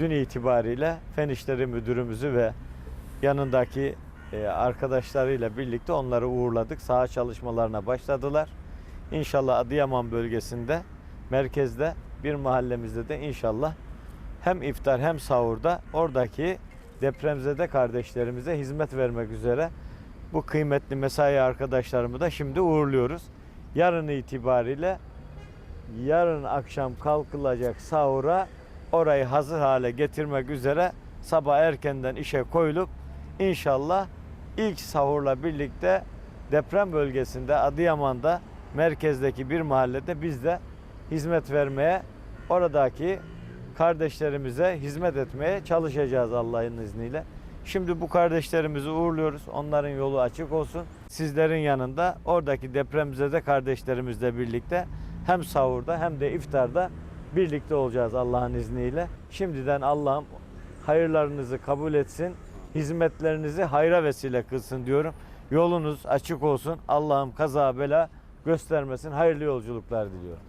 dün itibariyle Fen İşleri Müdürümüzü ve yanındaki e, arkadaşlarıyla birlikte onları uğurladık. Saha çalışmalarına başladılar. İnşallah Adıyaman bölgesinde, merkezde bir mahallemizde de inşallah hem iftar hem sahurda oradaki depremzede kardeşlerimize hizmet vermek üzere bu kıymetli mesai arkadaşlarımı da şimdi uğurluyoruz. Yarın itibariyle yarın akşam kalkılacak sahura orayı hazır hale getirmek üzere sabah erkenden işe koyulup inşallah ilk sahurla birlikte deprem bölgesinde Adıyaman'da merkezdeki bir mahallede biz de hizmet vermeye oradaki kardeşlerimize hizmet etmeye çalışacağız Allah'ın izniyle. Şimdi bu kardeşlerimizi uğurluyoruz. Onların yolu açık olsun. Sizlerin yanında oradaki depremzede kardeşlerimizle birlikte hem sahurda hem de iftarda birlikte olacağız Allah'ın izniyle. Şimdiden Allah'ım hayırlarınızı kabul etsin. Hizmetlerinizi hayra vesile kılsın diyorum. Yolunuz açık olsun. Allah'ım kaza bela göstermesin. Hayırlı yolculuklar diliyorum.